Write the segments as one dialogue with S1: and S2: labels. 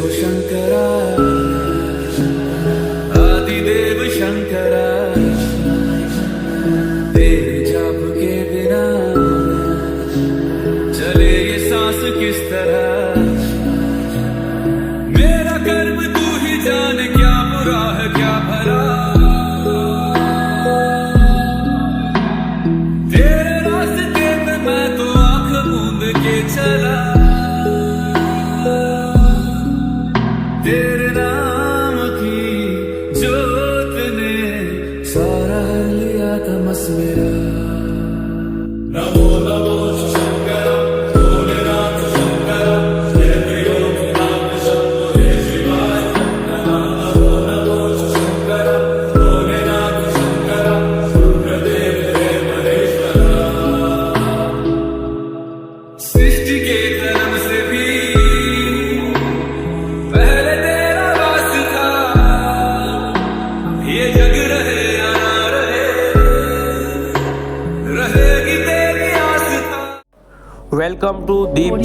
S1: Guru Shankara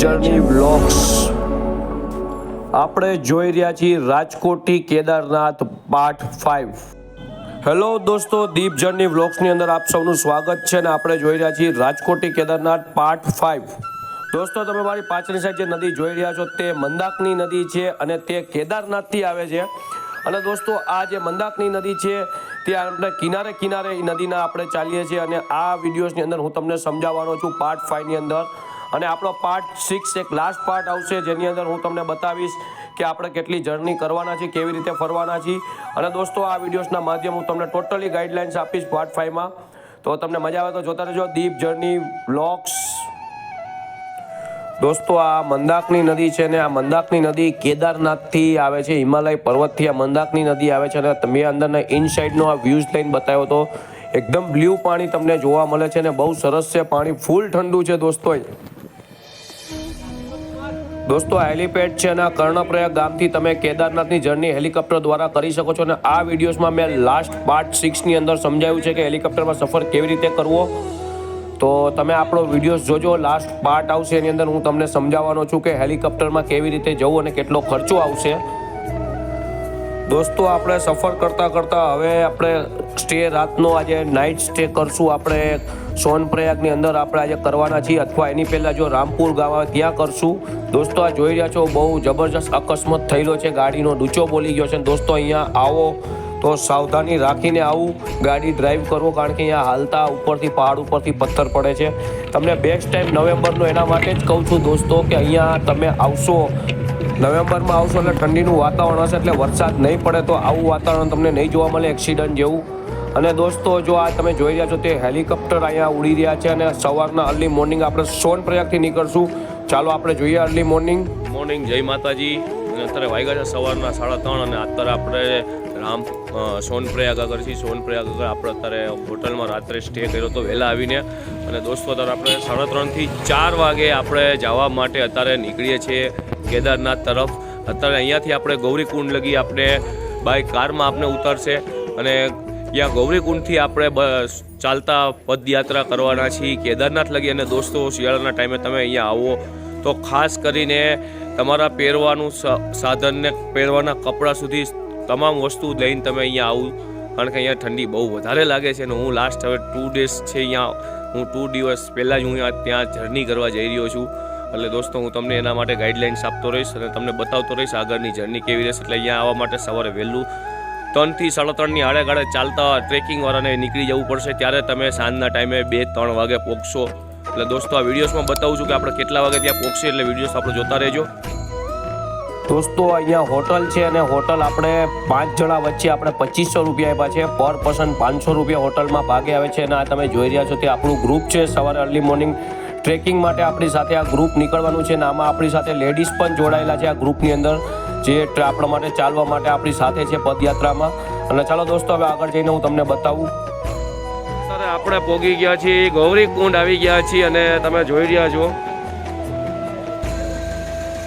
S1: journey vlogs. આપણે જોઈ રહ્યા છીએ રાજકોટથી કેદારનાથ પાર્ટ ફાઇવ હેલો દોસ્તો, દીપ જર્ની વ્લોગ્સની અંદર આપ સૌનું સ્વાગત છે અને આપણે જોઈ રહ્યા છીએ રાજકોટથી કેદારનાથ પાર્ટ ફાઇવ દોસ્તો, તમે મારી પાછળની સાઈડ જે નદી જોઈ રહ્યા છો તે મંદાકની નદી છે અને તે કેદારનાથથી આવે છે. અને દોસ્તો, આ જે મંદાકની નદી છે તે આપણે કિનારે કિનારે એ નદીના આપણે ચાલીએ છીએ અને આ વિડીયોઝની અંદર હું તમને સમજાવવાનો છું પાર્ટ ફાઈવની અંદર. અને આપણો પાર્ટ સિક્સ એક લાસ્ટ પાર્ટ આવશે, જેની અંદર હું તમને બતાવીશ કે આપણે કેટલી જર્ની કરવાના છીએ, કેવી રીતે ફરવાના છીએ. અને દોસ્તો, આ વિડીયોઝના માધ્યમ હું તમને ટોટલી ગાઈડલાઇન્સ આપીશ પાર્ટ ફાઈવમાં તો તમને મજા આવે તો જોતા રહેજો. દીપ જર્ની બ્લોક્સ દોસ્તો, આ મંદાકની નદી છે ને, આ મંદાકની નદી કેદારનાથથી આવે છે, હિમાલય પર્વતથી આ મંદાકની નદી આવે છે. અને તમે અંદરના ઇનસાઇડનો આ વ્યૂઝ લઈને બતાવ્યો તો એકદમ બ્લ્યુ પાણી તમને જોવા મળે છે ને, બહુ સરસ છે, પાણી ફૂલ ઠંડુ છે દોસ્તો દોસ્તો, આ હેલિપેડ છે અને કર્ણપ્રયાગ ગામથી તમે કેદારનાથની જર્ની હેલિકોપ્ટર દ્વારા કરી શકો છો અને આ વિડીયોઝમાં મેં લાસ્ટ પાર્ટ સિક્સની અંદર સમજાવ્યું છે કે હેલિકોપ્ટરમાં સફર કેવી રીતે કરવો. તો તમે આપણો વિડીયોઝ જોજો લાસ્ટ પાર્ટ આવશે, એની અંદર હું તમને સમજાવવાનો છું કે હેલિકોપ્ટરમાં કેવી રીતે જવું અને કેટલો ખર્ચો આવશે. દોસ્તો, આપણે સફર કરતાં કરતાં હવે આપણે સ્ટે રાતનો આજે નાઇટ સ્ટે કરશું. આપણે સોનપ્રયાગની અંદર આપણે આજે કરવાના છીએ અથવા એની પહેલાં જો રામપુર ગામ આવે ત્યાં કરશું. દોસ્તો, આ જોઈ રહ્યા છો, બહુ જબરજસ્ત અકસ્માત થયેલો છે. ગાડીનો ડૂચો બોલી ગયો છે. દોસ્તો, અહીંયા આવો. તો સાવધાની રાખીને આવું ગાડી ડ્રાઈવ કરવો કારણ કે અહીંયા હાલતા ઉપરથી પહાડ ઉપરથી પથ્થર પડે છે. તમને બેસ્ટ ટાઈમ નવેમ્બરનો એના માટે જ કહું છું દોસ્તો કે અહીંયા તમે આવશો, નવેમ્બરમાં આવશો એટલે ઠંડીનું વાતાવરણ હશે એટલે વરસાદ નહીં પડે તો આવું વાતાવરણ તમને નહીં જોવા મળે એક્સિડન્ટ જેવું. અને દોસ્તો જો આ તમે જોઈ રહ્યા છો તે હેલિકોપ્ટર અહીંયા ઉડી રહ્યા છે અને સવારના અર્લી મોર્નિંગ આપણે સોનપ્રયાગથી નીકળશું. ચાલો આપણે જોઈએ અર્લી મોર્નિંગ
S2: મોર્નિંગ જય માતાજી. અને અત્યારે વાગ્યા છે સવારના સાડા ત્રણ અને અત્યારે આપણે રામ સોનપ્રયાગ આગળ છીએ સોનપ્રયાગ આગળ આપણે અત્યારે હોટલમાં રાત્રે સ્ટે કર્યો હતો વહેલા આવીને અને દોસ્તો, અત્યારે આપણે સાડા ત્રણથી ચાર વાગે આપણે જવા માટે અત્યારે નીકળીએ છીએ કેદારનાથ તરફ. અત્યારે અહીંયાથી આપણે ગૌરીકુંડ લગી આપણે બાય કારમાં આપણે ઉતરશે અને ત્યાં ગૌરીકુંડથી આપણે ચાલતા પદયાત્રા કરવાના છીએ. કેદારનાથ લગી અને દોસ્તો, શિયાળાના ટાઈમે તમે અહીંયા આવો તો ખાસ કરીને તમારા પહેરવાનું સાધનને પહેરવાના કપડાં સુધી તમામ વસ્તુ લઈને તમે અહીંયા આવું. કારણ કે અહીંયા ઠંડી બહુ વધારે લાગે છે અને હું લાસ્ટ હવે ટુ ડેઝ છે અહીંયા. હું ટુ દિવસ પહેલાં જ હું ત્યાં જર્ની કરવા જઈ રહ્યો છું. એટલે દોસ્તો, હું તમને એના માટે ગાઈડલાઇન્સ આપતો રહીશ અને તમને બતાવતો રહીશ આગળની જર્ની કેવી રહેશે. એટલે અહીંયા આવવા માટે સવારે વહેલું ત્રણથી સાડા ત્રણની આડેગાડે ચાલતા ટ્રેકિંગવાળાને નીકળી જવું પડશે. ત્યારે તમે સાંજના ટાઈમે બે ત્રણ વાગે પહોંચશો એટલે દોસ્તો, આ વિડીયોસમાં બતાવું છું કે આપણે કેટલા વાગે ત્યાં પહોંચશે એટલે વિડીયોસ આપણે જોતા રહેજો.
S1: દોસ્તો, અહીંયા હોટલ છે અને હોટલ આપણે પાંચ જણા વચ્ચે આપણે પચીસો રૂપિયા આપ્યા છે. પર પર્સન પાંચસો રૂપિયા હોટલમાં ભાગે આવે છે અને આ તમે જોઈ રહ્યા છો તે આપણું ગ્રુપ છે. સવારે અર્લી મોર્નિંગ ટ્રેકિંગ માટે આપણી સાથે આ ગ્રુપ નીકળવાનું છે અને આમાં આપણી સાથે લેડીઝ પણ જોડાયેલા છે આ ગ્રુપની અંદર, જે આપણા માટે ચાલવા માટે આપણી સાથે છે પદયાત્રામાં. અને ચાલો દોસ્તો, હવે આગળ જઈને હું તમને બતાવું.
S2: આપણે પોગી ગયા છીએ, ગૌરી કુંડ આવી ગયા છીએ અને તમે જોઈ રહ્યા છો.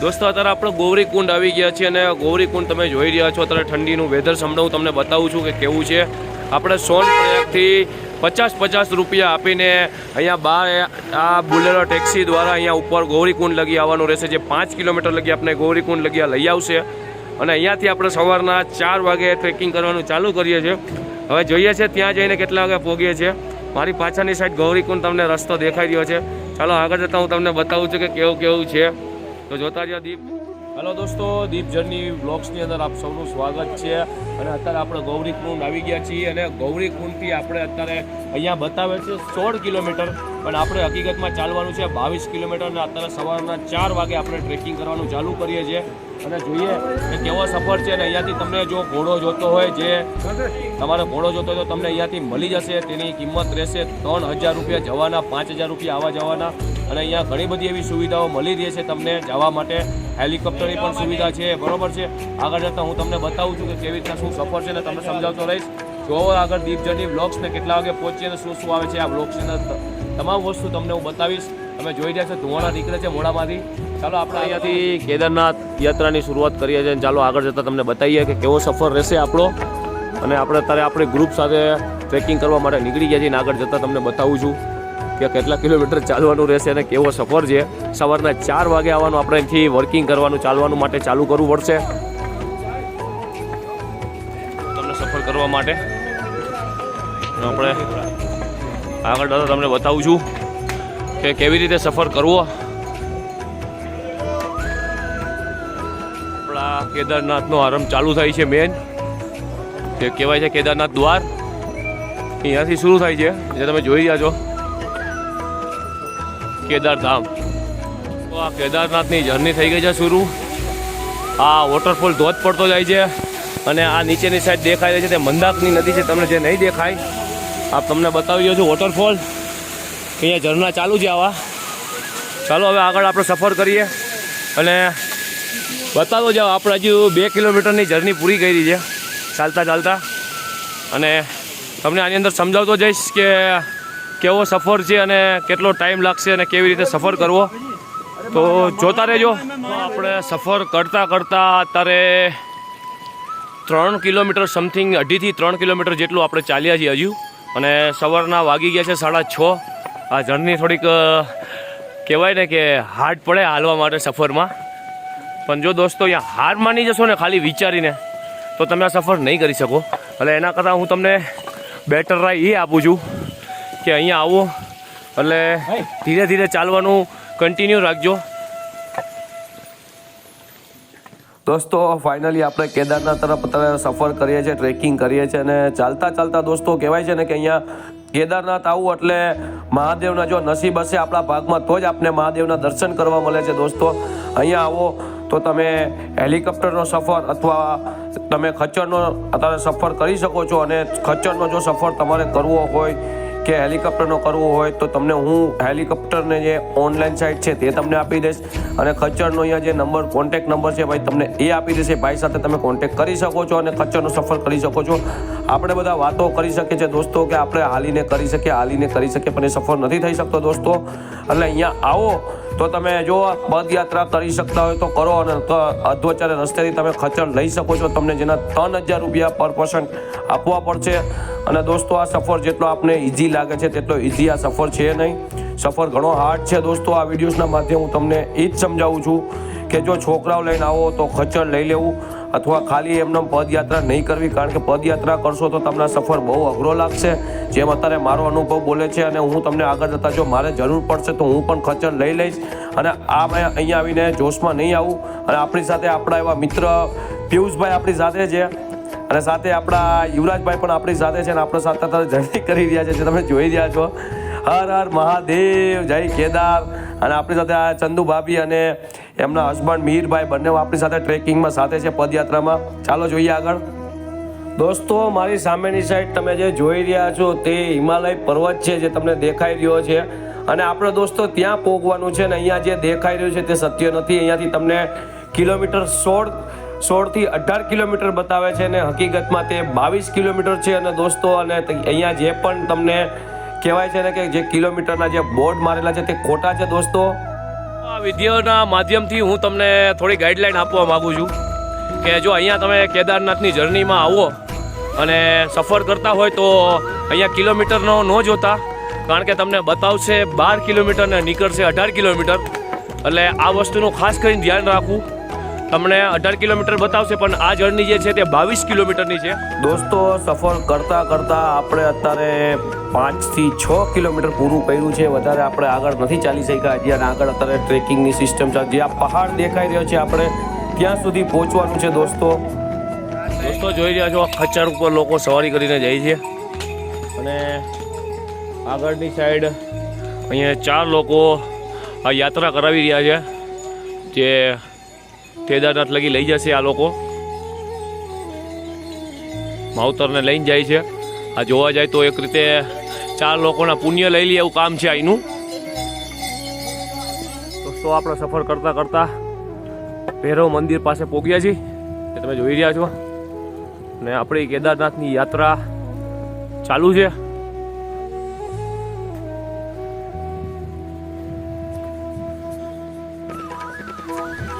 S2: દોસ્તો, અત્યારે આપણે ગૌરીકુંડ આવી ગયા છીએ અને ગૌરીકુંડ તમે જોઈ રહ્યા છો. અત્યારે ઠંડીનું વેધર સમજાવું તમને બતાવું છું કે કેવું છે. આપણે સોન પ્રયાગથી પચાસ પચાસ રૂપિયા આપીને અહીંયા બાર આ બુલેરો ટેક્સી દ્વારા અહીંયા ઉપર ગૌરીકુંડ લગી આવવાનું રહેશે, જે પાંચ કિલોમીટર લગી આપણે ગૌરીકુંડ લગી લઈ આવશે. અને અહીંયાથી આપણે સવારના ચાર વાગે ટ્રેકિંગ કરવાનું ચાલુ કરીએ છીએ. હવે જોઈએ છે, ત્યાં જઈને કેટલા વાગે પહોંચીએ છીએ. મારી પાછળની સાઈડ ગૌરીકુંડ તમને રસ્તો દેખાઈ રહ્યો છે. ચાલો આગળ જતાં હું તમને બતાવું છું કે કેવું કેવું છે. તો જોતા રહ્યા દીપ. હલો દોસ્તો, દીપ જર્ની બ્લોગ્સની અંદર આપ સૌનું સ્વાગત છે. અને અત્યારે આપણે ગૌરી કુંડ આવી ગયા છીએ અને ગૌરીકુંડથી આપણે અત્યારે અહીંયા બતાવે છે સોળ કિલોમીટર. પણ આપણે હકીકતમાં ચાલવાનું છે બાવીસ કિલોમીટર અને અત્યારે સવારના ચાર વાગે આપણે ટ્રેકિંગ કરવાનું ચાલુ કરીએ છીએ. અને જોઈએ કે કેવો સફર છે અને અહીંયાથી તમને જો ઘોડો જોતો હોય જે તમારે ઘોડો જોતો હોય તો તમને અહીંયાથી મળી જશે. તેની કિંમત રહેશે ત્રણ હજાર રૂપિયા જવાના, પાંચ હજાર રૂપિયા આવવા જવાના. અને અહીંયા ઘણી બધી એવી સુવિધાઓ મળી રહી છે તમને જવા માટે. હેલિકોપ્ટરની પણ સુવિધા છે, બરોબર છે. આગળ જતાં હું તમને બતાવું છું કે કેવી રીતના શું સફર છે ને તમને સમજાવતો રહીશ. જોવો આગળ દીપ જર્ની બ્લોગ્સને કેટલા વાગે પહોંચીએ અને શું શું આવે છે આ બ્લોગ્સની અંદર. તમામ વસ્તુ તમને હું બતાવીશ. તમે જોઈ રહ્યા છો, ધુવાણા નીકળે છે મોડામાંથી. ચાલો આપણે અહીંયાથી કેદારનાથ યાત્રાની શરૂઆત કરીએ છીએ ચાલો આગળ જતાં તમને બતાવીએ કે કેવો સફર રહેશે આપણો. અને આપણે અત્યારે આપણી ગ્રુપ સાથે ટ્રેકિંગ કરવા માટે નીકળી ગયા છીએ અને આગળ જતાં તમને બતાવું છું કે કેટલા કિલોમીટર ચાલવાનું રહેશે અને કેવો સફર છે. સવારના ચાર વાગે આવવાનું, આપણે અહીંથી વર્કિંગ કરવાનું, ચાલવાનું માટે ચાલુ કરવું પડશે. તમને સફર કરવા માટે. આપણે આગળ દાદા તમને બતાવું છું કે કેવી રીતે સફર કરવો. આપણા કેદારનાથનો આરંભ ચાલુ થાય છે મેન જે કહેવાય છે કેદારનાથ દ્વાર. અહીંયાથી શરૂ થાય છે. જે તમે જોઈ રહ્યા છો. કેદારધામ. તો આ કેદારનાથની જર્ની થઈ ગઈ છે શરૂ. આ વોટરફોલ ધોધ પડતો જાય છે. અને આ નીચેની સાઈડ દેખાય છે. તે મંદાકની નદી છે, તમને જે નહીં દેખાય આપ તમને બતાવી રહ્યો છું વોટરફોલ અહીંયા ઝરણા ચાલુ છે આવા. ચાલો હવે આગળ આપણે સફર કરીએ. અને બતાવો જાઓ, આપણે હજુ બે કિલોમીટરની જર્ની પૂરી કરી છે, ચાલતા ચાલતા. અને તમને આની અંદર સમજાવતો જઈશ કે કેવો સફર છે અને કેટલો ટાઈમ લાગશે અને કેવી રીતે સફર કરવો. તો જોતા રહેજો. આપણે સફર કરતાં કરતાં અત્યારે ત્રણ કિલોમીટર સમથિંગ, અઢીથી ત્રણ કિલોમીટર જેટલું આપણે ચાલ્યા છીએ હજુ. અને સવારના વાગી ગયા છે સાડા છ. આ જર્ની થોડીક કહેવાય ને કે હાર્ડ પડે હાલવા માટે સફરમાં. પણ જો દોસ્તો અહીંયા હાર માની જશો ને ખાલી વિચારીને તો તમે આ સફર નહીં કરી શકો. એટલે એના કરતાં હું તમને બેટર રાય એ આપું છું કે અહીંયા આવો. એટલે ધીરે ધીરે ચાલવાનું કન્ટિન્યુ રાખજો.
S1: દોસ્તો ફાઇનલી આપણે કેદારનાથ તરફ અત્યારે સફર કરીએ છીએ ટ્રેકિંગ કરીએ છીએ અને ચાલતા ચાલતા દોસ્તો કહેવાય છે ને કે અહીંયા કેદારનાથ આવું એટલે મહાદેવના જો નસીબ હશે આપણા ભાગમાં, તો જ આપને મહાદેવના દર્શન કરવા મળે છે દોસ્તો. અહીંયા આવો તો તમે હેલિકોપ્ટરનો સફર અથવા તમે ખચ્ચરનો અત્યારે સફર કરી શકો છો અને ખચ્ચરનો જો સફર તમારે કરવો હોય કે હેલિકોપ્ટરનો કરવો હોય તો તમને હું હેલિકોપ્ટરને જે ઓનલાઈન સાઇટ છે તે તમને આપી દઈશ. અને ખચ્ચરનો અહીંયા જે નંબર કોન્ટેક નંબર છે ભાઈ, તમને એ આપી દેશે. ભાઈ સાથે તમે કોન્ટેક કરી શકો છો અને ખચ્ચરનો સફર કરી શકો છો. આપણે બધા વાતો કરી શકીએ છીએ દોસ્તો કે આપણે હાલીને કરી શકીએ, હાલીને કરી શકીએ, પણ એ સફર નથી થઈ શકતો દોસ્તો. એટલે અહીંયા આવો. તો તમે જો પદયાત્રા કરી શકતા હોય તો કરો અને ક- રસ્તેથી તમે ખચર લઈ શકો છો. તમને જેના ત્રણ હજાર રૂપિયા પર પર્સન આપવા પડશે. અને દોસ્તો આ સફર જેટલો આપને ઇઝી લાગે છે તેટલો ઇઝી આ સફર છે નહીં. સફર ઘણો હાર્ડ છે દોસ્તો. આ વિડીયોઝના માધ્યમ હું તમને એ જ સમજાવું છું. કે જો છોકરાઓ લઈને આવો તો ખચર લઈ લેવું અથવા ખાલી એમને પદયાત્રા નહીં કરવી કારણ કે પદયાત્રા કરશો તો તમને સફર બહુ અઘરો લાગશે. જેમ અત્યારે મારો અનુભવ બોલે છે અને હું તમને આગળ જતાં જો મારે જરૂર પડશે તો હું પણ ખચર લઈ લઈશ અને આ મેં અહીંયા આવીને જોશમાં નહીં આવું. અને આપણી સાથે આપણા એવા મિત્ર પિયુષભાઈ આપણી સાથે છે. અને સાથે આપણા યુવરાજભાઈ પણ આપણી સાથે છે અને આપણા સાથે જર્ની કરી રહ્યા છે તમે જોઈ રહ્યા છો. હર હર મહાદેવ, જય કેદાર. અને આપણી સાથે આ ચંદુ ભાભી અને એમના હસબન્ડ મીરભાઈ બંને આપણી સાથે ટ્રેકિંગમાં સાથે છે, પદયાત્રામાં. ચાલો જોઈએ આગળ. દોસ્તો, મારી સામેની સાઈડ તમે જે જોઈ રહ્યા છો તે હિમાલય પર્વત છે જે તમને દેખાઈ રહ્યો છે. અને આપણે દોસ્તો ત્યાં પહોંચવાનું છે ને અહીંયા જે દેખાઈ રહ્યું છે તે સત્ય નથી. અહીંયાથી તમને કિલોમીટર સોળ, સોળથી અઢાર કિલોમીટર બતાવે છે અને હકીકતમાં તે બાવીસ કિલોમીટર છે. અને દોસ્તો, અને અહીંયા જે પણ તમને કહેવાય છે ને કે જે કિલોમીટરના જે બોર્ડ મારેલા છે તે ખોટા છે દોસ્તો.
S2: આ વિડીયોના માધ્યમથી હું તમને થોડી ગાઈડલાઈન આપવા માગું છું કે જો અહીંયા તમે કેદારનાથની જર્નીમાં આવો અને સફર કરતા હોય તો અહીંયા કિલોમીટરનો ન જોતા, કારણ કે તમને બતાવશે બાર કિલોમીટર ને નીકળશે અઢાર કિલોમીટર. એટલે આ વસ્તુનું ખાસ કરીને ધ્યાન રાખવું. તમને અઢાર કિલોમીટર બતાવશે પણ આ જર્ની જે છે તે બાવીસ કિલોમીટરની છે.
S1: દોસ્તો સફર કરતા કરતા આપણે અત્યારે પાંચથી છ કિલોમીટર પૂરું કર્યું છે. વધારે આપણે આગળ નથી ચાલી શક્યા. હજી અને આગળ અત્યારે ટ્રેકિંગની સિસ્ટમ છે જ્યાં પહાડ દેખાઈ રહ્યો છે આપણે ત્યાં સુધી પહોંચવાનું છે દોસ્તો.
S2: દોસ્તો જોઈ રહ્યા છો ખચ્ચર ઉપર લોકો સવારી કરીને જાય છે. અને આગળની સાઈડ અહીંયા ચાર લોકો આ યાત્રા કરાવી રહ્યા છે જે કેદારનાથ લગી લઈ જશે આ લોકો. માવતરને લઈને જાય છે. આ જોવા જાય તો એક રીતે ચાર લોકોના પુણ્ય લઈ લે એવું કામ છે અહીંનું દોસ્તો, આપણે સફર કરતા કરતા ભૈરવ મંદિર પાસે પહોંચ્યા છીએ. તમે જોઈ રહ્યા છો. ને આપણી કેદારનાથની યાત્રા ચાલુ છે.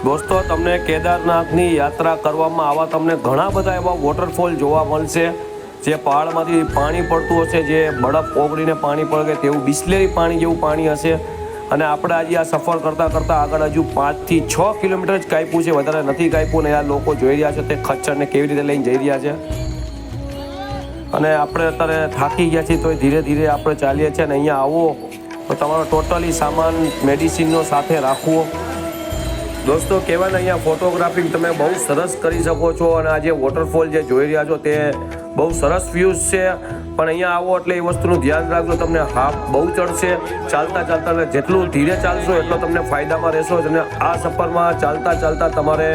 S1: દોસ્તો, તમને કેદારનાથની યાત્રા કરવામાં આવા તમને ઘણા બધા એવા વોટરફોલ જોવા મળશે. જે પહાડમાંથી પાણી પડતું હશે, જે બરફ ઓગળીને પાણી પડે તેવું બિસ્લેરી પાણી જેવું પાણી હશે. અને આપણે આજે આ સફર કરતાં કરતાં આગળ હજુ પાંચથી છ કિલોમીટર જ કાપ્યું છે, વધારે નથી કાપ્યું ને આ લોકો જોઈ રહ્યા છે તે ખચ્ચરને કેવી રીતે લઈને જઈ રહ્યા છે. અને આપણે અત્યારે થાકી ગયા છીએ તો ધીરે ધીરે આપણે ચાલીએ છીએ અને અહીંયા આવો. તો તમારો ટોટલી સામાન મેડિસિનનો સાથે રાખવો. દોસ્તો, કહેવાય ને અહીંયા ફોટોગ્રાફી તમે બહુ સરસ કરી શકો છો અને આ જે વોટરફોલ જે જોઈ રહ્યા છો તે બહુ સરસ વ્યૂઝ છે. પણ અહીંયા આવો એટલે એ વસ્તુનું ધ્યાન રાખજો, તમને હાફ બહુ ચડશે. ચાલતા ચાલતા જેટલું ધીરે ચાલશો એટલો તમને ફાયદામાં રહેશો. અને આ સફરમાં ચાલતા ચાલતા તમારે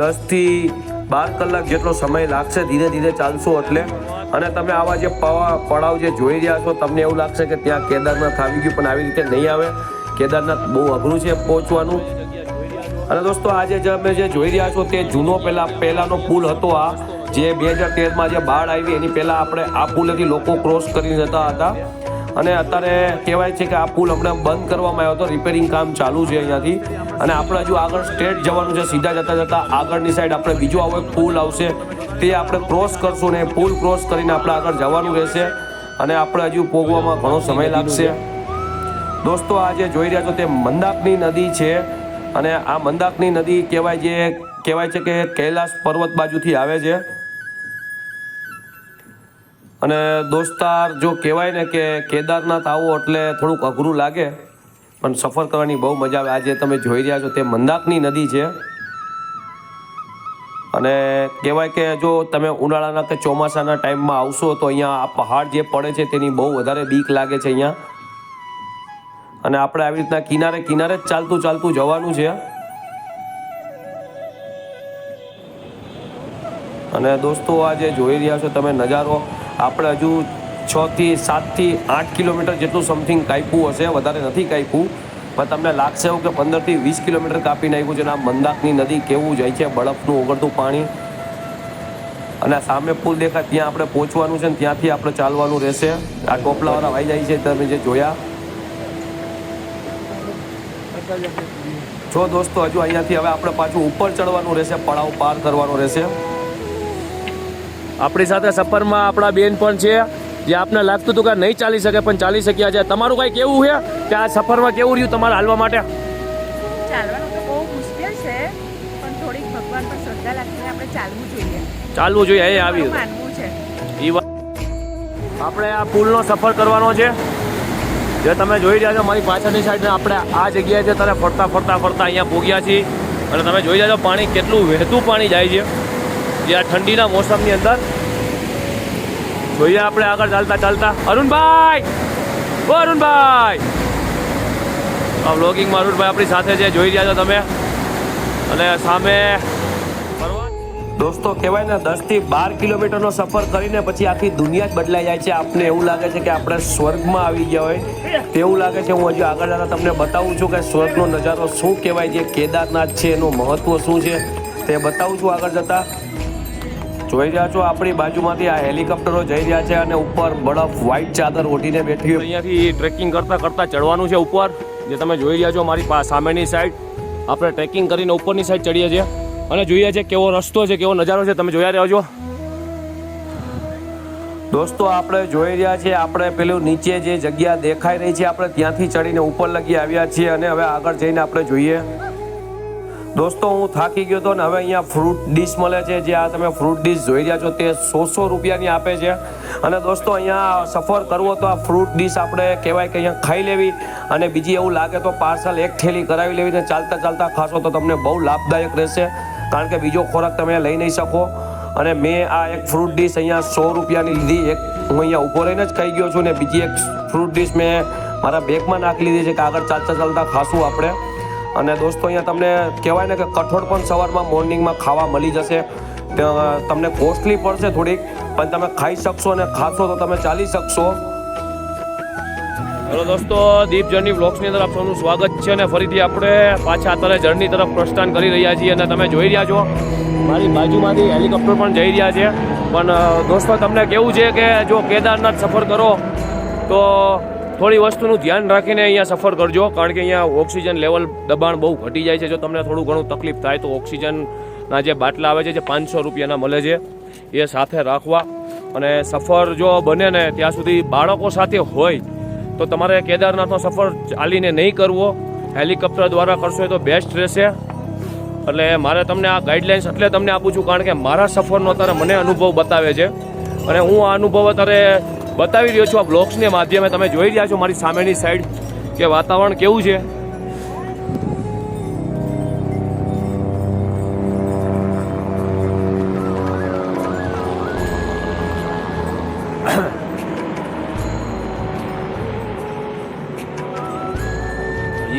S1: દસથી બાર કલાક જેટલો સમય લાગશે, ધીરે ધીરે ચાલશો એટલે. અને તમે આવા જે પવા, પડાવ જે જોઈ રહ્યા છો, તમને એવું લાગશે કે ત્યાં કેદારનાથ આવી ગયું, પણ આવી રીતે નહીં આવે. કેદારનાથ બહુ અઘરું છે પહોંચવાનું. અને દોસ્તો આજે જે અમે જે જોઈ રહ્યા છો તે જૂનો પહેલા પહેલાંનો પુલ હતો આ જે બે હજાર તેરમાં જે બાળ આવી એની પહેલાં આપણે આ પુલેથી લોકો ક્રોસ કરીને જતા હતા. અને અત્યારે કહેવાય છે કે આ પુલ હમણાં બંધ કરવામાં આવ્યો હતો. રિપેરિંગ કામ ચાલુ છે અહીંયાથી. અને આપણે હજુ આગળ સ્ટેટ જવાનું છે સીધા જતા જતા આગળની સાઈડ આપણે બીજો આવો એક પુલ આવશે. તે આપણે ક્રોસ કરશું ને પુલ ક્રોસ કરીને આપણે આગળ જવાનું રહેશે. અને આપણે હજુ પોગવામાં ઘણો સમય લાગશે. દોસ્તો આ જે જોઈ રહ્યા છો તે મંદાકની નદી છે. અને આ મંદાકની નદી કહેવાય જે, કહેવાય છે કે કૈલાસ પર્વત બાજુથી આવે છે. અને દોસ્તાર જો કહેવાય ને કે કેદારનાથ આવો એટલે થોડુંક અઘરું લાગે, પણ સફર કરવાની બહુ મજા આવે. આજે તમે જોઈ રહ્યા છો તે મંદાકની નદી છે. અને કહેવાય કે જો તમે ઉનાળાના કે ચોમાસાના ટાઈમમાં આવશો તો અહીંયા આ પહાડ જે પડે છે તેની બહુ વધારે બીક લાગે છે અહીંયા. અને આપણે આવી રીતના કિનારે કિનારે જ ચાલતું ચાલતું જવાનું છે. અને દોસ્તો, આ જે જોઈ રહ્યા છો તમે નજારો, આપણે હજુ છ થી સાતથી આઠ કિલોમીટર જેટલું સમથિંગ કાપ્યું હશે, વધારે નથી કાપ્યું. પણ તમને લાગશે એવું કે પંદરથી વીસ કિલોમીટર કાપી નાખ્યું છે અને આ મંદાકની નદી કેવું જાય છે, બરફનું ઓગળતું પાણી. અને સામે પુલ દેખાય, ત્યાં આપણે પહોંચવાનું છે ને ત્યાંથી આપણે ચાલવાનું રહેશે. આ ટોપલાવાળા વાઈ જાય છે, તમે જે જોયા. જો દોસ્તો હજુ અહીંયાથી હવે આપણે પાછું ઉપર ચડવાનું રહેશે પડાવ પાર કરવાનો રહેશે.
S2: આપણી સાથે સફરમાં આપણા બેન પણ છે જે આપને લાગતું હતું કે નહીં ચાલી શકે પણ ચાલી શક્યા છે. તમારું કાંઈ કેવું છે કે આ સફરમાં કેવું રહ્યું તમારે હાલવા માટે?
S3: ચાલવું જોઈએ.
S2: એ આવી આપણે આ પુલનો સફર કરવાનો છે. જે તમે જોઈ રહ્યા છો, મારી પાછળની સાઈડ આપણે આ જગ્યાએ છે ત્યારે ફરતા ફરતા ફરતા અહીંયા ભોગ્યા છીએ. અને તમે જોઈ રહ્યા છો, પાણી કેટલું વહેતું પાણી જાય છે. જે આ ઠંડીના મોસમની અંદર. જોઈએ આપણે આગળ ચાલતા ચાલતા. અરુણભાઈ! ઓ અરુણભાઈ! આ વ્લોગિંગમાં અરુણભાઈ આપણી સાથે છે, જોઈ રહ્યા છો તમે. અને સામે
S1: દોસ્તો, કહેવાય ને, દસથી બાર કિલોમીટરનો સફર કરીને પછી આખી દુનિયા જ બદલાઈ જાય છે. આપને એવું લાગે છે કે આપણે સ્વર્ગમાં આવી ગયા હોય. તેવું લાગે છે, હું હજુ આગળ જતા તમને બતાવું છું કે સ્વર્ગનો નજારો શું કહેવાય છે કેદારનાથ છે, એનું મહત્વ શું છે, તે બતાવું છું આગળ જતા. જોઈ રહ્યા છો, આપણી બાજુમાંથી આ હેલિકોપ્ટરો જઈ રહ્યા છે અને ઉપર બરફ વ્હાઈટ ચાદર ઓઢીને બેઠી હોય.
S2: અહીંયાથી ટ્રેકિંગ કરતા કરતા ચડવાનું છે ઉપર. જે તમે જોઈ રહ્યા છો, મારી સામેની સાઈડ આપણે ટ્રેકિંગ કરીને ઉપરની સાઈડ ચડીએ છીએ. અને જોઈએ છે કેવો રસ્તો છે, કેવો નજારો છે, તમે જોયા રહ્યો છો
S1: દોસ્તો, આપણે જોઈ રહ્યા છીએ, આપણે પેલું નીચે જે જગ્યા દેખાઈ રહી છે, આપણે ત્યાંથી ચડીને ઉપર લગી આવ્યા છીએ અને હવે આગળ જઈને આપણે જોઈએ. દોસ્તો, હું થાકી ગયો હતો ને હવે અહીંયા ફ્રૂટ ડીશ મળે છે, જે આ તમે ફ્રૂટ ડીશ જોઈ રહ્યા છો, તે સો સો રૂપિયાની આપે છે. અને દોસ્તો, અહીંયા સફર કરવો તો આ ફ્રૂટ ડીશ આપણે કહેવાય કે અહીંયા ખાઈ લેવી અને બીજી એવું લાગે તો પાર્સલ એક થેલી કરાવી લેવી ને ચાલતા ચાલતા ખાશો તો તમને બહુ લાભદાયક રહેશે. કારણ કે બીજો ખોરાક તમે લઈ નહીં શકો. અને મેં આ એક ફ્રૂટ ડીશ અહીંયા સો રૂપિયાની લીધી. એક હું અહીંયા ઊભો રહીને જ ખાઈ ગયો છું ને બીજી એક ફ્રૂટ ડીશ મેં મારા બેગમાં નાખી લીધી છે કે આગળ ચાલતા ચાલતા ખાશું આપણે. અને દોસ્તો, અહીંયા તમને કહેવાય ને કે કઠોળ પણ સવારમાં મોર્નિંગમાં ખાવા મળી જશે. તમને કોસ્ટલી પડશે થોડીક, પણ તમે ખાઈ શકશો અને ખાશો તો તમે ચાલી શકશો.
S2: હેલો દોસ્તો દીપ જર્ની બ્લોગ્સની અંદર આપ સૌનું સ્વાગત છે અને ફરીથી આપણે પાછા અત્યારે જર્ની તરફ પ્રસ્થાન કરી રહ્યા છીએ અને તમે જોઈ રહ્યા છો, મારી બાજુમાંથી હેલિકોપ્ટર પણ જઈ રહ્યા છે. પણ દોસ્તો, તમને કેવું છે કે જો કેદારનાથ સફર કરો, તો થોડી વસ્તુનું ધ્યાન રાખીને અહીંયા સફર કરજો, કારણ કે અહીંયા ઓક્સિજન લેવલ દબાણ બહુ ઘટી જાય છે. જો તમને થોડું ઘણું તકલીફ થાય, તો ઓક્સિજનના જે બાટલા આવે છે, જે પાંચસો રૂપિયાના મળે છે, એ સાથે રાખવા. અને સફર જો બને ને, ત્યાં સુધી બાળકો સાથે હોય તો તમારે કેદારનાથનો સફર ચાલીને નહીં કરવો. હેલિકોપ્ટર દ્વારા કરશો એ તો બેસ્ટ રહેશે. એટલે મારે તમને આ ગાઈડલાઇન્સ એટલે તમને આપું છું, કારણ કે મારા સફરનો અત્યારે મને અનુભવ બતાવે છે. અને હું આ અનુભવ અત્યારે બતાવી રહ્યો છું આ બ્લોગ્સને માધ્યમે. તમે જોઈ રહ્યા છો મારી સામેની સાઈડ કે વાતાવરણ કેવું છે.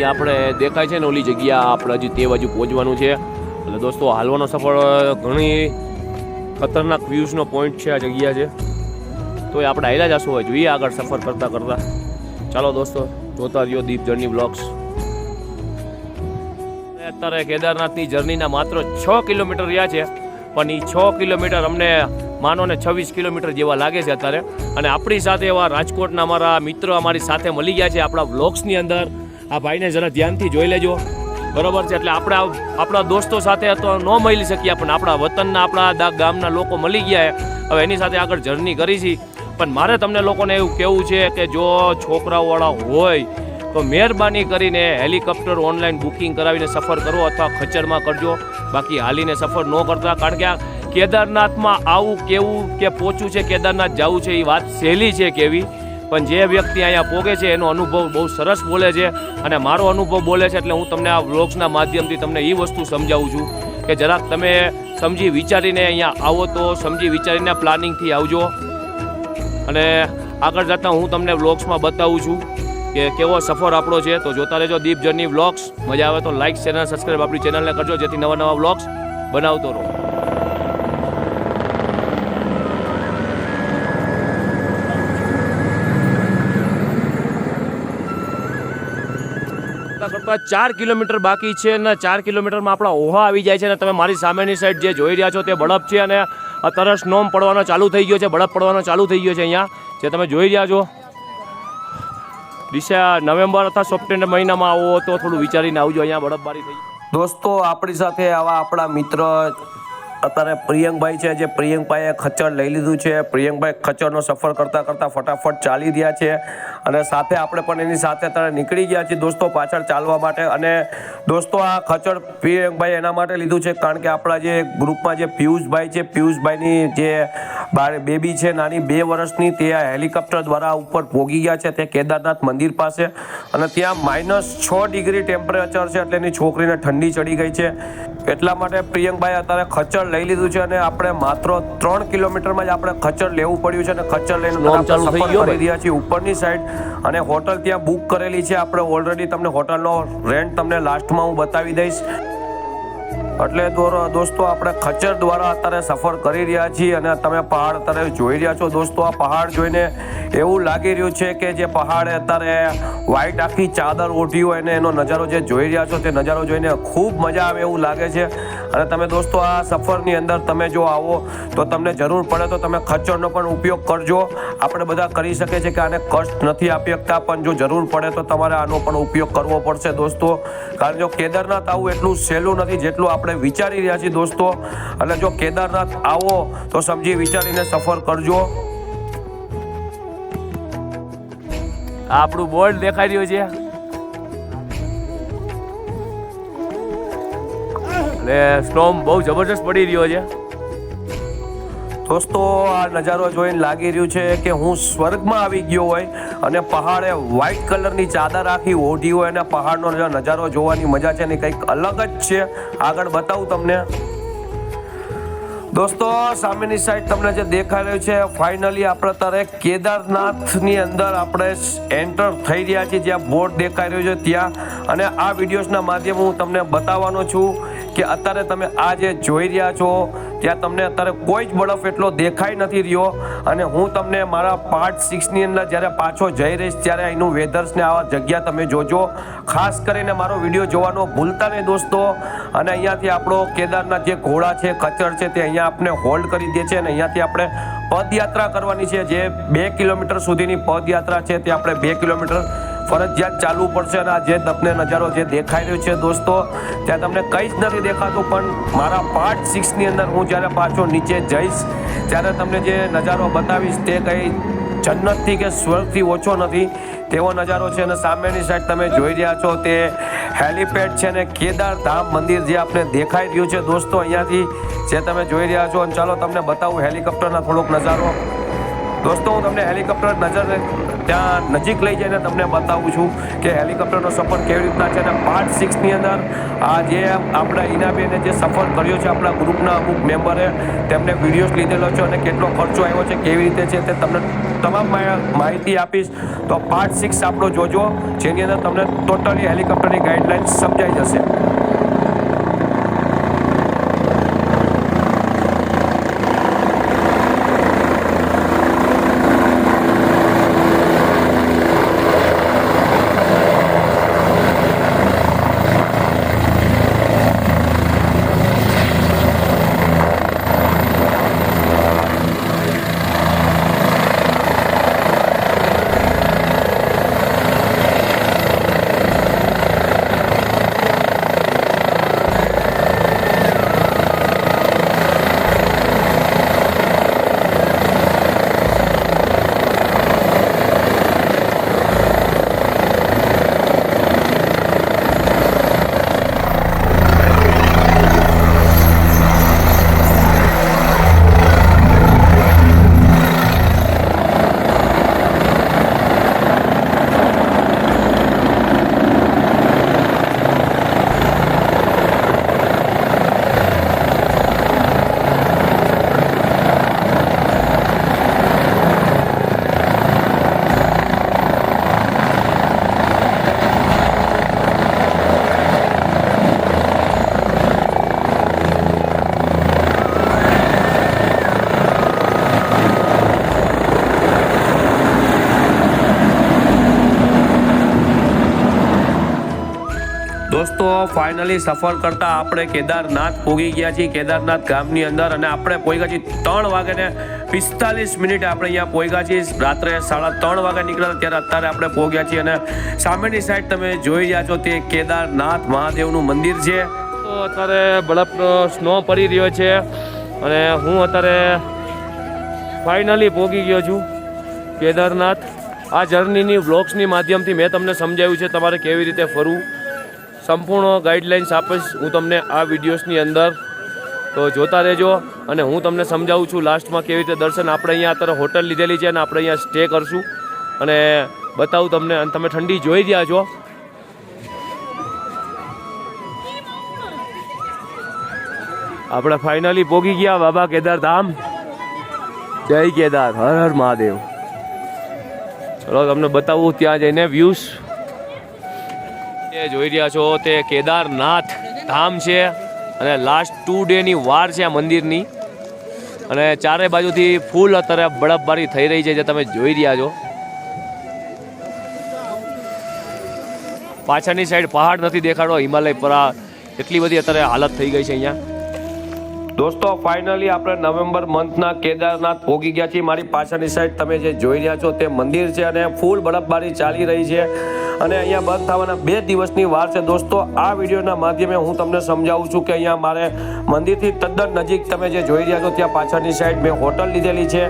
S2: આપણે દેખાય છે ને ઓલી જગ્યા આપણે હજી તે બાજુ પહોંચવાનું છે. એટલે દોસ્તો, હાલવાનો સફળ ઘણી ખતરનાક વ્યૂઝનો પોઈન્ટ છે આ જગ્યા છે. તો એ આપણે હાલ્યા જશું હોય જોઈએ આગળ સફર કરતાં કરતાં. ચાલો દોસ્તો, જોતા રહ્યો દીપ જર્ની બ્લોગ્સ અત્યારે કેદારનાથની જર્નીના માત્ર છ કિલોમીટર રહ્યા છે. પણ એ છ કિલોમીટર અમને માનો ને છવ્વીસ કિલોમીટર જેવા લાગે છે અત્યારે. અને આપણી સાથે એવા રાજકોટના અમારા મિત્ર અમારી સાથે મળી ગયા છે આપણા વ્લોગ્સની અંદર. આ ભાઈને જરા ધ્યાનથી જોઈ લેજો. બરોબર છે, એટલે આપણા આપણા દોસ્તો સાથે તો ન મળી શકીએ પણ આપણા વતનના, આપણા ગામના લોકો મળી ગયા હવે એની સાથે આગળ જર્ની કરી છે પણ મારે તમને લોકોને એવું કહેવું છે કે જો છોકરાઓવાળા હોય, તો મહેરબાની કરીને હેલિકોપ્ટર ઓનલાઈન બુકિંગ કરાવીને સફર કરો અથવા ખચ્ચરમાં કરજો. બાકી હાલીને સફર ન કરતા, કારણ કે કેદારનાથમાં આવું કેવું કે પહોંચવું છે, કેદારનાથ જવું છે, એ વાત સહેલી છે કેવી. પણ જે વ્યક્તિ અહીંયા પોગે છે, એનો અનુભવ બહુ સરસ બોલે છે અને મારો અનુભવ બોલે છે એટલે હું તમને આ વ્લોગ્સના માધ્યમથી તમને એ વસ્તુ સમજાવું છું કે જરાક તમે સમજી વિચારીને અહીંયા આવો તો, સમજી વિચારીને પ્લાનિંગથી આવજો. અને આગળ જતાં હું તમને વ્લોગ્સમાં બતાવું છું કે કેવો સફર આપણો છે. તો જોતા રહેજો દીપ જર્ની વ્લોગ્સ મજા આવે તો લાઇક ચેનલ સબસ્ક્રાઈબ આપણી ચેનલને કરજો, જેથી નવા નવા વ્લોગ્સ બનાવતો રહો. કરતાં ચાર કિલોમીટર બાકી છે અને ચાર કિલોમીટરમાં આપણા ઓહા આવી જાય છે અને તમે મારી સામેની સાઈડ જે જોઈ રહ્યા છો તે બળપ છે અને અત્યારે સ્નોમ પડવાનો ચાલુ થઈ ગયો છે બળપ પડવાનો ચાલુ થઈ ગયો છે અહીંયા. જે તમે જોઈ રહ્યા છો. ડિસે નવેમ્બર અથવા સપ્ટેમ્બર મહિનામાં આવો તો થોડું વિચારીને આવજો, અહીંયા બળપબારી થઈ
S1: દોસ્તો, આપણી સાથે આવા આપણા મિત્ર અત્યારે પ્રિયંકભાઈ છે, જે પ્રિયંકભાઈએ ખચ્ચર લઈ લીધું છે. પ્રિયંકભાઈ ખચ્ચરનો સફર કરતાં કરતાં ફટાફટ ચાલી રહ્યા છે અને સાથે આપણે પણ એની સાથે અત્યારે નીકળી ગયા છીએ દોસ્તો પાછળ ચાલવા માટે. અને દોસ્તો આ ખચ્ચર પ્રિયંકભાઈ એના માટે લીધું છે, કારણ કે આપણા જે ગ્રુપમાં જે પિયુષભાઈ છે, પિયુષભાઈની જે બેબી છે, નાની બે વર્ષની, તે આ હેલિકોપ્ટર દ્વારા ઉપર પોગી ગયા છે, તે કેદારનાથ મંદિર પાસે. અને ત્યાં માઇનસ છ ડિગ્રી ટેમ્પરેચર છે, એટલે એની છોકરીને ઠંડી ચડી ગઈ છે. એટલા માટે પ્રિયંકભાઈ અત્યારે ખચ્ચર લઈ લીધું છે અને આપણે માત્ર ત્રણ કિલોમીટરમાં જ આપણે ખચર લેવું પડ્યું છે અને ખચ્ચર લઈને
S2: ચાલુ થઈ ગયો
S1: કરી રહ્યા છીએ ઉપરની સાઈડ અને હોટલ ત્યાં બુક કરેલી છે. આપણે ઓલરેડી તમને હોટલનો રેન્ટ તમને લાસ્ટમાં હું બતાવી દઈશ. એટલે દોસ્તો, આપણે ખચ્ચર દ્વારા અત્યારે સફર કરી રહ્યા છીએ અને તમે પહાડ અત્યારે જોઈ રહ્યા છો. દોસ્તો, આ પહાડ જોઈને એવું લાગી રહ્યું છે કે જે પહાડે અત્યારે વ્હાઈટ આખી ચાદર ઓઢી હોય અને એનો નજારો જે જોઈ રહ્યા છો તે નજારો જોઈને ખૂબ મજા આવે એવું લાગે છે. અને તમે દોસ્તો, આ સફરની અંદર તમે જો આવો તો તમને જરૂર પડે તો તમે ખચ્ચરનો પણ ઉપયોગ કરજો. આપણે બધા કરી શકીએ છીએ કે આને કષ્ટ નથી આપી શકતા પણ જો જરૂર પડે તો તમારે આનો પણ ઉપયોગ કરવો પડશે દોસ્તો. કારણ જો કેદારનાથ આવું એટલું સહેલું નથી જેટલું આપણે વિચારી રહ્યા છીએ દોસ્તો. એટલે જો કેદારનાથ આવો, તો સમજી વિચારીને સફર કરજો.
S2: આપણું બોર્ડ દેખાઈ રહ્યું છે. એટલે સ્ટોમ બહુ જબરજસ્ત પડી રહ્યો છે.
S1: દોસ્તો, આ નજારો જોઈને લાગી રહ્યું છે કે હું સ્વર્ગમાં આવી ગયો હોય અને પહાડે વ્હાઈટ કલરની ચાદર આખી ઓઢી હોય અને પહાડનો નજારો જોવાની મજા છે ને કંઈક અલગ જ છે. આગળ બતાવું તમને. દોસ્તો, સામેની સાઈડ તમને જે દેખાઈ રહ્યું છે ફાઇનલી આપણે અત્યારે કેદારનાથની અંદર આપણે એન્ટર થઈ રહ્યા છીએ, જ્યાં બોર્ડ દેખાઈ રહ્યું છે ત્યાં. અને આ વિડીયોઝના માધ્યમ હું તમને બતાવવાનો છું કે અત્યારે તમે આ જે જોઈ રહ્યા છો, ત્યાં તમને અત્યારે કોઈ જ બરફ એટલો દેખાઈ નથી રહ્યો. અને હું તમને મારા પાર્ટ સિક્સની અંદર જ્યારે પાછો જઈ રહીશ, ત્યારે અહીંનું વેધર્સને આવા જગ્યા તમે જોજો. ખાસ કરીને મારો વીડિયો જોવાનો ભૂલતા નહીં દોસ્તો. અને અહીંયાથી આપણો કેદારનાથ જે ઘોડા છે, કચર છે, તે અહીંયા આપણે હોલ્ડ કરી દે છે. અને અહીંયાથી આપણે પદયાત્રા કરવાની છે, જે બે કિલોમીટર સુધીની પદયાત્રા છે, તે આપણે બે કિલોમીટર ફરજિયાત ચાલવું પડશે અને આ જે તમને નજારો જે દેખાઈ રહ્યો છે દોસ્તો, ત્યાં તમને કંઈ જ નથી દેખાતું, પણ મારા પાર્ટ સિક્સની અંદર હું જ્યારે પાછો નીચે જઈશ, ત્યારે તમને જે નજારો બતાવીશ તે કંઈ જન્નતથી કે સ્વર્ગથી ઓછો નથી. તેવો નજારો છે અને સામેની સાઈડ તમે જોઈ રહ્યા છો તે હેલિપેડ છે ને કેદારધામ મંદિર જે આપણે દેખાઈ રહ્યું છે દોસ્તો અહીંયાથી, જે તમે જોઈ રહ્યા છો. અને ચાલો તમને બતાવું હેલિકોપ્ટરના થોડોક નજારો. દોસ્તો, હું તમને હેલિકોપ્ટર નજર ત્યાં નજીક લઈ જઈને તમને બતાવું છું કે હેલિકોપ્ટરનો સફર કેવી રીતના છે અને પાર્ટ સિક્સની અંદર આ જે આપણા ઈનાબેને જે સફર કર્યો છે આપણા ગ્રુપના અમુક મેમ્બરે, તેમને વિડીયોઝ લીધેલો છે અને કેટલો ખર્ચો આવ્યો છે, કેવી રીતે છે તે તમને તમામ માહિતી આપીશ. તો પાર્ટ સિક્સ આપણો જોજો, જેની અંદર તમને ટોટલી હેલિકોપ્ટરની ગાઈડલાઇન સમજાઈ જશે દોસ્તો ફાઇનલી સફર કરતા આપણે કેદારનાથ પહોંચી ગયા છીએ. કેદારનાથ ગામની અંદર અને આપણે પહોંચ્યા છીએ ત્રણ વાગ્યાને પિસ્તાલીસ મિનિટ આપણે અહીંયા પહોંચ્યા છીએ. રાત્રે સાડા ત્રણ વાગે નીકળ્યા ત્યારે અત્યારે આપણે પહોંચ્યા છીએ. અને સામેની સાઈડ તમે જોઈ રહ્યા છો તે કેદારનાથ મહાદેવનું મંદિર છે.
S2: તો અત્યારે બરફનો સ્નો પડી રહ્યો છે અને હું અત્યારે ફાઇનલી પહોંચી ગયો છું કેદારનાથ. આ જર્નીની વ્લોગ્સની માધ્યમથી મેં તમને સમજાવ્યું છે તમારે કેવી રીતે ફરવું. સંપૂર્ણ ગાઈડલાઇન્સ આપીશ. હું તમને આ વિડીયોઝની અંદર, તો જોતા રહેજો. અને હું તમને સમજાવું છું લાસ્ટમાં કેવી રીતે દર્શન આપણે અહીંયા અત્યારે હોટલ લીધેલી છે અને આપણે અહીંયા સ્ટે કરશું. અને બતાવું તમને, અને તમે ઠંડી જોઈ રહ્યા છો. આપણે ફાઇનલી પોગી ગયા બાબા કેદારધામ. જય કેદાર, હર હર મહાદેવ. ચલો, તમને બતાવું ત્યાં જઈને વ્યૂઝ જોઈ રહ્યા છો તે કેદારનાથ ધામ છે અને લાસ્ટ ટુ ડેની વાર છે આ મંદિરની. અને ચારે બાજુથી ફૂલ અત્યારે બળફબારી થઈ રહી છે જે તમે જોઈ રહ્યા છો. પાછળની સાઈડ પહાડ નથી દેખાડો હિમાલય પર એટલી બધી અત્યારે હાલત થઈ ગઈ છે અહીંયા.
S1: દોસ્તો ફાઇનલી આપણે નવેમ્બર મંથના કેદારનાથ પહોંચી ગયા છીએ. મારી પાછળની સાઈડ તમે જે જોઈ રહ્યા છો તે મંદિર છે અને ફૂલ બરફબારી ચાલી રહી છે. અને અહીંયા બંધ થવાના બે દિવસની વાર છે. દોસ્તો, આ વિડીયોના માધ્યમે હું તમને સમજાવું છું કે અહીંયા મારે મંદિરથી તદ્દન નજીક તમે જે જોઈ રહ્યા છો, ત્યાં પાછળની સાઈડ મેં હોટલ લીધેલી છે.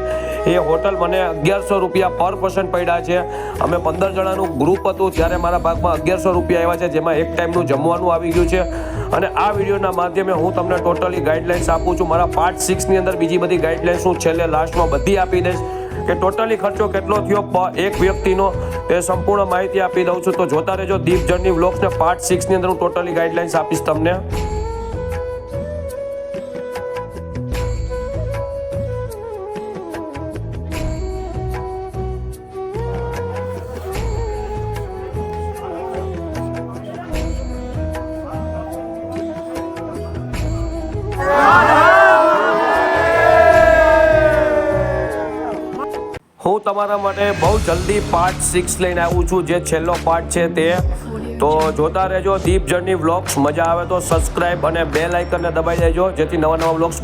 S1: એ હોટલ મને અગિયારસો રૂપિયા પર પર્સન પડ્યા છે. અમે પંદર જણાનું ગ્રુપ હતું, ત્યારે મારા ભાગમાં અગિયારસો રૂપિયા આવ્યા છે, જેમાં એક ટાઈમનું જમવાનું આવી ગયું છે. અને આ વિડીયોના માધ્યમે હું તમને ટોટલી ગાઈડલાઇન્સ આપું છું. મારા પાર્ટ સિક્સની અંદર બીજી બધી ગાઈડલાઇન્સ હું છેલ્લે લાસ્ટમાં બધી આપી દઈશ. કે ટોટલી ખર્ચો કેટલો થયો? એક વ્યક્તિનો એ સંપૂર્ણ માહિતી આપી દઉં છું. તો જોતા રહેજો દીપ જર્ની વ્લોગ્સને પાર્ટ સિક્સની અંદર હું ટોટલી ગાઈડલાઇન્સ આપીશ તમને. જલ્દી પાર્ટ સિક્સ લઈને આવું છું, જે છેલ્લો પાર્ટ છે તે. તો જોતા રહેજો દીપ જર્ની વ્લોગ્સ મજા આવે તો સબસ્ક્રાઇબ અને બે આઇકનને દબાઈ દેજો, જેથી નવા નવા વ્લોગ્સ